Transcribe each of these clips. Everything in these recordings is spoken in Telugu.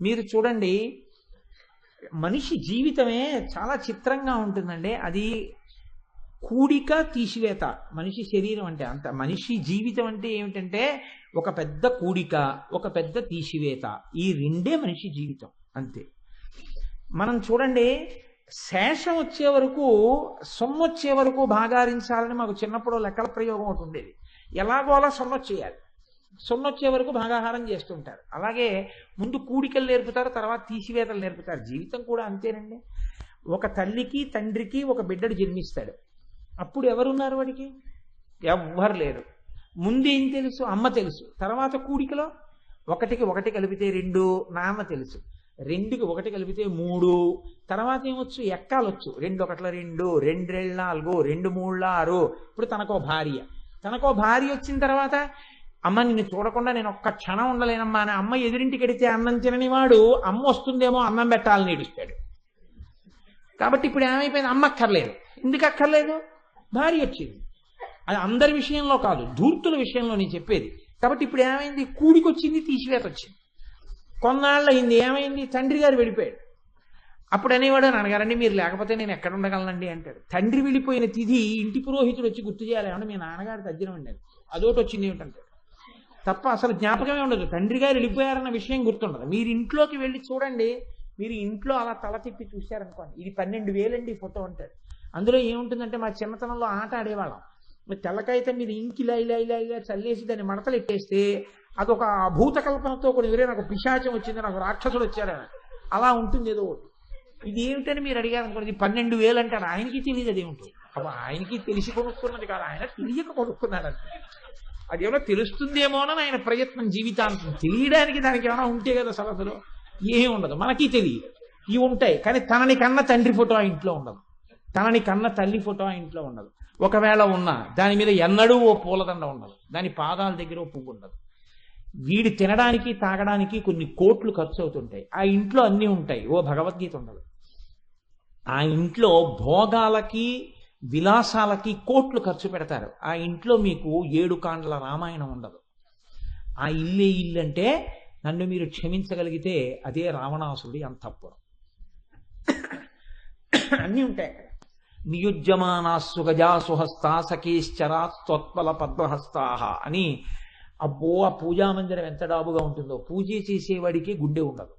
మీరు చూడండి మనిషి జీవితమే చాలా చిత్రంగా ఉంటుందండి. అది కూడిక తీసివేత. మనిషి శరీరం అంటే అంత మనిషి జీవితం అంటే ఏమిటంటే ఒక పెద్ద కూడిక ఒక పెద్ద తీసివేత. ఈ రెండే మనిషి జీవితం అంతే. మనం చూడండి శేషం వచ్చే వరకు సొమ్ము వచ్చే వరకు భాగారించాలని మాకు చిన్నప్పుడు లెక్కల ప్రయోగం ఒకటి ఉండేది. ఎలాగో అలా సొమ్ము వచ్చేయాలి. సొమ్ము వచ్చే వరకు భాగాహారం చేస్తుంటారు. అలాగే ముందు కూడికలు నేర్పుతారు తర్వాత తీసివేతలు నేర్పుతారు. జీవితం కూడా అంతేనండి. ఒక తల్లికి తండ్రికి ఒక బిడ్డడు జన్మిస్తాడు. అప్పుడు ఎవరున్నారు వాడికి? ఎవ్వరు లేరు. ముందేం తెలుసు? అమ్మ తెలుసు. తర్వాత కూడికలో? ఒకటికి ఒకటి కలిపితే రెండు నాన్న తెలుసు. రెండుకి ఒకటి కలిపితే మూడు. తర్వాత ఏమొచ్చు? ఎక్కాలొచ్చు. రెండు ఒకట్ల రెండు రెండు రెండు నాలుగు రెండు మూడు ఆరు. ఇప్పుడు తనకో భార్య. తనకో భార్య వచ్చిన తర్వాత అమ్మ నిన్ను చూడకుండా నేను ఒక్క క్షణం ఉండలేనమ్మా అని అమ్మ ఎదురింటికి ఎడితే అన్నం తినని వాడు అమ్మ వస్తుందేమో అన్నం పెట్టాలని ఏడుస్తాడు. కాబట్టి ఇప్పుడు ఏమైపోయింది? అమ్మ అక్కర్లేదు. ఎందుకు అక్కర్లేదు? భార్య వచ్చింది. అది అందరి విషయంలో కాదు ధూర్తుల విషయంలో నేను చెప్పేది. కాబట్టి ఇప్పుడు ఏమైంది? కూడికొచ్చింది తీసివేత వచ్చింది కొన్నాళ్ళు అయింది ఏమైంది? తండ్రి గారు వెళ్ళిపోయాడు. అప్పుడు అనేవాడు నాన్నగారండి మీరు లేకపోతే నేను ఎక్కడ ఉండగలనండి? అంటాడు. తండ్రి వెళ్ళిపోయిన తిథి ఇంటి పురోహితుడు వచ్చి గుర్తు చేయాలి ఏమన్నా మీ నాన్నగారు తజ్జనం అండి అదొకటి వచ్చింది ఏమిటంటే తప్ప అసలు జ్ఞాపకమే ఉండదు. తండ్రి గారు వెళ్ళిపోయారన్న విషయం గుర్తుండదు. మీరు ఇంట్లోకి వెళ్ళి చూడండి. మీరు ఇంట్లో అలా తల తిప్పి చూశారనుకోండి. ఇది పన్నెండు వేలండి ఫోటో అంటారు అందులో ఏముంటుందంటే మా చిన్నతనంలో ఆట ఆడేవాళ్ళం. మరి తెల్లకైతే మీరు ఇంకి ఇలా ఇలా ఇలా ఇలా చల్లేసి దాన్ని మడతలు ఎట్టేస్తే అదొక భూత కల్పనతో కొన్ని వేరే నాకు పిశాచం వచ్చింది. నాకు రాక్షసుడు వచ్చారని అలా ఉంటుంది ఏదో ఒకటి. ఇది ఏమిటని మీరు అడిగారు అనుకోండి ఇది పన్నెండు వేలు అంటారు ఆయనకి తెలియదు అదేమిటి అప్పుడు ఆయనకి తెలిసి కొనుక్కున్నది కాదు. ఆయన తెలియక కొనుక్కున్నాడు అది ఏమైనా తెలుస్తుందేమోనని ఆయన ప్రయత్నం జీవితాంతం. తెలియడానికి దానికి ఏమైనా ఉంటే కదా సరసలు. ఏమీ ఉండదు. మనకి తెలియదు. ఇవి ఉంటాయి. కానీ తనని కన్న తండ్రి ఫోటో ఆ ఇంట్లో ఉండదు. తనని కన్న తల్లి ఫోటో ఆ ఇంట్లో ఉండదు. ఒకవేళ ఉన్నా దాని మీద ఎన్నడూ ఓ పూలదండ ఉండదు. దాని పాదాల దగ్గర ఓ పువ్వు ఉండదు. వీడి తినడానికి తాగడానికి కొన్ని కోట్లు ఖర్చు అవుతుంటాయి. ఆ ఇంట్లో అన్నీ ఉంటాయి. ఓ భగవద్గీత ఉండదు. ఆ ఇంట్లో భోగాలకి విలాసాలకి కోట్లు ఖర్చు పెడతారు. ఆ ఇంట్లో మీకు ఏడు కాండ్ల రామాయణం ఉండదు. ఆ ఇల్లే ఇల్లు అంటే నన్ను మీరు క్షమించగలిగితే అదే రావణాసుడి అంతఃపురం. అన్నీ ఉంటాయి అక్కడ. నియుజ్యమానాస్సు గజాసుహస్తా సఖీశ్చరా త్వత్పల పద్మహస్తాహ అని అబ్బో ఆ పూజా మందిరం ఎంత డాబుగా ఉంటుందో. పూజ చేసేవాడికి గుండె ఉండదు.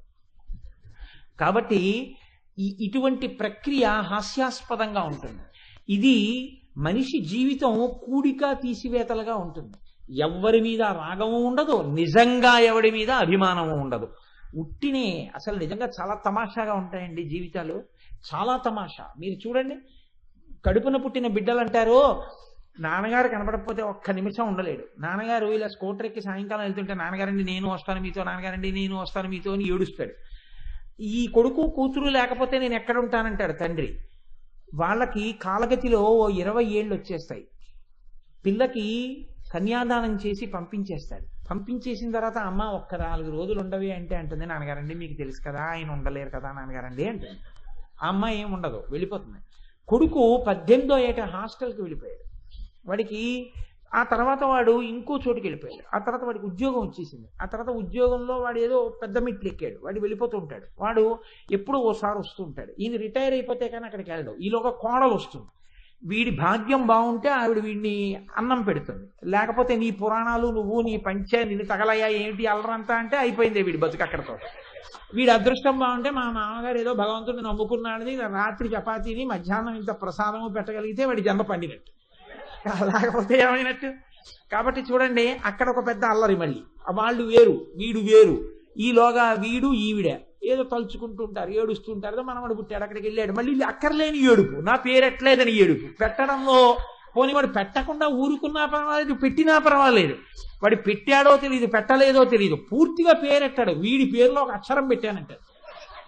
కాబట్టి ఈ ఇటువంటి ప్రక్రియ హాస్యాస్పదంగా ఉంటుంది. ఇది మనిషి జీవితం కూడిక తీసివేతలుగా ఉంటుంది. ఎవ్వరి మీద రాగము ఉండదు నిజంగా ఎవడి మీద అభిమానము ఉండదు. ఉట్టినే అసలు నిజంగా చాలా తమాషాగా ఉంటాయండి జీవితాలు. చాలా తమాషా. మీరు చూడండి కడుపున పుట్టిన బిడ్డలు అంటారు నాన్నగారు కనపడకపోతే ఒక్క నిమిషం ఉండలేడు. నాన్నగారు ఇలా స్కూటర్ ఎక్కి సాయంకాలం వెళ్తుంటే నాన్నగారండి నేను వస్తాను మీతో నాన్నగారండి నేను వస్తాను మీతో అని ఏడుస్తాడు. ఈ కొడుకు కూతురు లేకపోతే నేను ఎక్కడ ఉంటానంటాడు తండ్రి. వాళ్ళకి కాలగతిలో ఓ ఇరవై ఏళ్ళు వచ్చేస్తాయి. పిల్లకి కన్యాదానం చేసి పంపించేస్తాడు పంపించేసిన తర్వాత అమ్మ ఒక్క నాలుగు రోజులు ఉండవి అంటే అంటుంది. నాన్నగారండి మీకు తెలుసు కదా ఆయన ఉండలేరు కదా నాన్నగారండి అంటుంది. ఆ అమ్మాయి ఏం ఉండదు వెళ్ళిపోతుంది. కొడుకు పద్దెనిమిదో ఏట హాస్టల్కి వెళ్ళిపోయాడు. వాడికి ఆ తర్వాత వాడు ఇంకో చోటుకి వెళ్ళిపోయాడు ఆ తర్వాత వాడికి ఉద్యోగం వచ్చేసింది. ఆ తర్వాత ఉద్యోగంలో వాడు ఏదో పెద్ద మెట్లు ఎక్కాడు వాడు వెళ్ళిపోతూ ఉంటాడు వాడు ఎప్పుడో ఓసారి వస్తూ ఉంటాడు. ఈయన రిటైర్ అయిపోతే కానీ అక్కడికి వెళ్ళడు. ఈలోగా కోడలు వస్తుంది. వీడి భాగ్యం బాగుంటే ఆవిడ వీడిని అన్నం పెడుతుంది. లేకపోతే నీ పురాణాలు నువ్వు నీ పంచ నిన్ను తగలయ్యా ఏమిటి అల్లరంతా అంటే అయిపోయింది వీడి బతుకు అక్కడతో. వీడి అదృష్టం బాగుంటే మా మామగారు ఏదో భగవంతుడిని నమ్ముకున్నాడని రాత్రి చపాతీని మధ్యాహ్నం ఇంత ప్రసాదము పెట్టగలిగితే వాడి జన్మ పండినట్టు. లేకపోతే ఏమైనట్టు? కాబట్టి చూడండి అక్కడ ఒక పెద్ద అల్లరి మళ్ళీ. వాళ్ళు వేరు వీడు వేరు. ఈలోగా వీడు ఈవిడ. ఏదో తలుచుకుంటుంటారు ఏడుస్తుంటారు మనవాడు పుట్టాడు అక్కడికి వెళ్ళాడు. మళ్ళీ అక్కర్లేని ఏడుపు. నా పేరెట్లేదని ఏడుపు. పెట్టడంలో పోనీ వాడు పెట్టకుండా ఊరుకున్నా పర్వాలేదు పెట్టినా పర్వాలేదు. వాడు పెట్టాడో తెలియదు పెట్టలేదో తెలియదు పూర్తిగా పేరెట్టాడు. వీడి పేరులో ఒక అక్షరం పెట్టానంటారు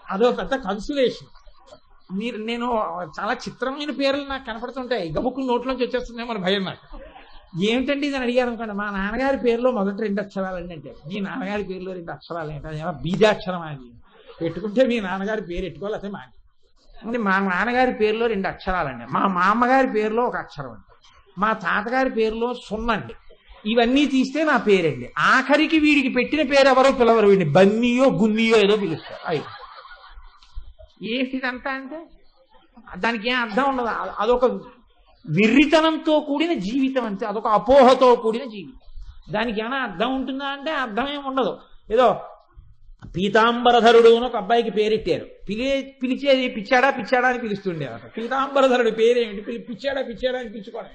అదో పెద్ద కన్సులేషన్ మీరు నేను చాలా చిత్రమైన పేర్లు నాకు కనపడుతుంటాయి. గబుక్కులు నోట్లోంచి వచ్చేస్తుందే మన భయం నాకు. ఏమిటండి ఇది అని అడిగారు అనుకోండి మా నాన్నగారి పేరులో మొదటి రెండు అక్షరాలండి అంటే. మీ నాన్నగారి పేరులో రెండు అక్షరాలు ఏంటంటే బీజాక్షరం అది పెట్టుకుంటే మీ నాన్నగారి పేరు పెట్టుకోవాలి అదే మాది. అంటే మా నాన్నగారి పేరులో రెండు అక్షరాలండి మా మామగారి పేరులో ఒక అక్షరం అండి. మా తాతగారి పేరులో సున్నండి ఇవన్నీ తీస్తే నా పేరండి. ఆఖరికి వీడికి పెట్టిన పేరు ఎవరో పిలవరు వీడిని. బన్నీయో గున్నీయో ఏదో పిలుస్తారు. అయ్యి. ఏంటిదంతా అంటే దానికి ఏం అర్థం ఉండదు. అదొక విర్రితనంతో కూడిన జీవితం అంతే. అదొక అపోహతో కూడిన జీవితం. దానికి ఏమైనా అర్థం ఉంటుందా అంటే అర్థమేం ఉండదు. ఏదో పీతాంబరధరుడు అని ఒక అబ్బాయికి పేరెట్టారు పిలి పిలిచేది పిచ్చాడా పిచ్చాడా అని పిలుస్తుండేవారు. పీతాంబరధరుడు పేరేమిటి పిలి పిచ్చాడా పిచ్చాడా అని పిలుచుకోవడం.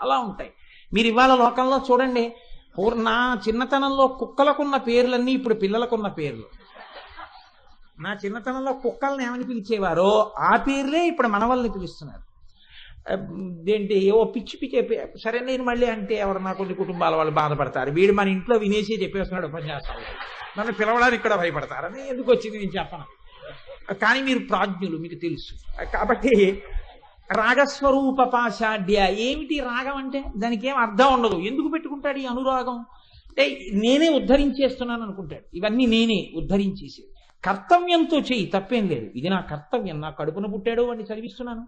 అలా ఉంటాయి. మీరు ఇవాళ లోకంలో చూడండి పూర్ నా చిన్నతనంలో కుక్కలకున్న పేర్లన్నీ ఇప్పుడు పిల్లలకున్న పేర్లు. నా చిన్నతనంలో కుక్కల్ని ఏమని పిలిచేవారో ఆ పేర్లే ఇప్పుడు మనవల్ని పిలుస్తున్నారు. ఏంటి ఏవో పిచ్చి పిచ్చి సరే నేను మళ్ళీ అంటే ఎవరు నా కొన్ని కుటుంబాల వాళ్ళు బాధపడతారు. వీడు మన ఇంట్లో వినేసి చెప్పేస్తున్నాడు ఉపన్యాసాలు. నన్ను పిలవడానికి కూడా భయపడతారని ఎందుకు వచ్చింది నేను చెప్పను. కానీ మీరు ప్రాజ్ఞులు మీకు తెలుసు. కాబట్టి రాగస్వరూప పాషాఢ్య ఏమిటి రాగం అంటే? దానికి ఏం అర్థం ఉండదు. ఎందుకు పెట్టుకుంటాడు ఈ అనురాగం? అంటే నేనే ఉద్ధరించేస్తున్నాను అనుకుంటాడు. ఇవన్నీ నేనే ఉద్ధరించేసి కర్తవ్యంతో చెయ్యి తప్పేం లేదు. ఇది నా కర్తవ్యం నా కడుపున పుట్టాడు వాడిని చదివిస్తున్నాను.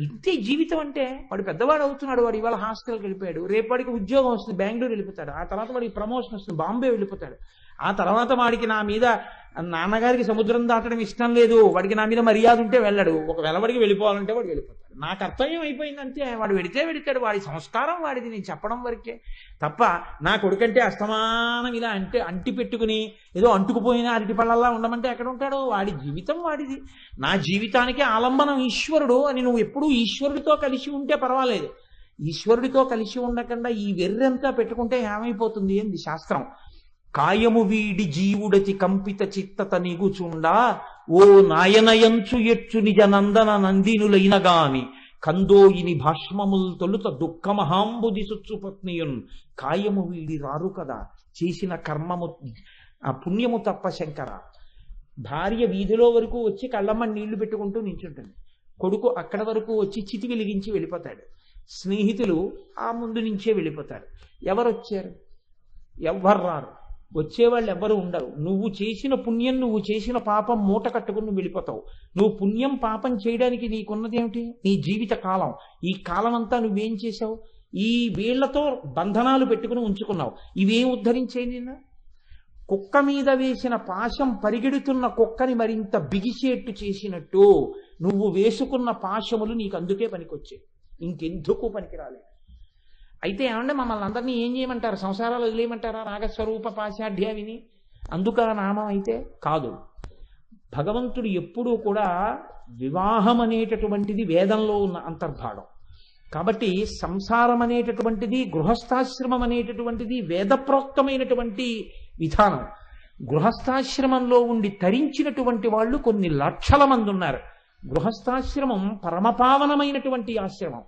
ఇంతే జీవితం అంటే వాడు పెద్దవాడు అవుతున్నాడు వాడు ఇవాళ హాస్టల్కి వెళ్ళిపోయాడు రేపు వాడికి ఉద్యోగం వస్తుంది బెంగళూరు వెళ్ళిపోతాడు ఆ తర్వాత వాడికి ప్రమోషన్ వస్తుంది బాంబే వెళ్ళిపోతాడు. ఆ తర్వాత వాడికి నా మీద నాన్నగారికి సముద్రం దాటడం ఇష్టం లేదు. వాడికి నా మీద మర్యాద ఉంటే వెళ్ళడు. ఒకవేళ వాడికి వెళ్ళిపోవాలంటే వాడు వెళ్ళిపోతాడు. నా కర్తవ్యం అయిపోయింది అంతే వాడు వెడితే వెడితాడు. వాడి సంస్కారం వాడిది. నేను చెప్పడం వరకే. తప్ప నా కొడుకంటే అస్తమానం ఇలా అంటే అంటి పెట్టుకుని ఏదో అంటుకుపోయిన అరటి పళ్ళల్లా ఉండమంటే ఎక్కడ ఉంటాడు? వాడి జీవితం వాడిది. నా జీవితానికి ఆలంబనం ఈశ్వరుడు అని నువ్వు ఎప్పుడూ ఈశ్వరుడితో కలిసి ఉంటే పర్వాలేదు. ఈశ్వరుడితో కలిసి ఉండకుండా ఈ వెర్రంతా పెట్టుకుంటే ఏమైపోతుంది? ఏంది శాస్త్రం? కాయము వీడి జీవుడతి కంపిత చిత్తత నిగుచుండా ఓ నాయనయంచు ఎచ్చు నిజ నందన నందినులైన గాని కందోయిని భాష్మముల్ తొలుత దుఃఖమహాంబుది పత్నియున్. కాయము వీడి రారు కదా చేసిన కర్మము ఆ పుణ్యము తప్ప శంకర. భార్య వీధిలో వరకు వచ్చి కళ్ళమ్మ నీళ్ళు పెట్టుకుంటూ నించుంటుంది. కొడుకు అక్కడ వరకు వచ్చి చితి వెలిగించి వెళ్ళిపోతాడు. స్నేహితులు ఆ ముందు నుంచే వెళ్ళిపోతారు. ఎవరు వచ్చారు ఎవ్వరు రారు. వచ్చేవాళ్ళు ఎవ్వరు ఉండరు. నువ్వు చేసిన పుణ్యం నువ్వు చేసిన పాపం మూట కట్టుకుని నువ్వు వెళ్ళిపోతావు. నువ్వు పుణ్యం పాపం చేయడానికి నీకున్నదేమిటి? నీ జీవిత కాలం. ఈ కాలం అంతా నువ్వేం చేసావు ఈ వీళ్ళతో బంధనాలు పెట్టుకుని ఉంచుకున్నావు. ఇవేం ఉద్ధరించే నిన్న? కుక్క మీద వేసిన పాశం పరిగెడుతున్న కుక్కని మరింత బిగిసేట్టు చేసినట్టు నువ్వు వేసుకున్న పాశములు నీకు అందుకే పనికొచ్చాయి. ఇంకెందుకు పనికిరాలేదు? అయితే ఏమంటే మమ్మల్ని అందరినీ ఏం చేయమంటారు? సంసారాలు వదిలేయమంటారా? రాగస్వరూప పాశాఢ్య విని? అందుక నామం అయితే కాదు. భగవంతుడు ఎప్పుడూ కూడా వివాహం అనేటటువంటిది వేదంలో ఉన్న అంతర్భాగం. కాబట్టి సంసారం అనేటటువంటిది గృహస్థాశ్రమం అనేటటువంటిది వేదప్రోక్తమైనటువంటి విధానం. గృహస్థాశ్రమంలో ఉండి తరించినటువంటి వాళ్ళు కొన్ని లక్షల మంది ఉన్నారు. గృహస్థాశ్రమం పరమపావనమైనటువంటి ఆశ్రమం.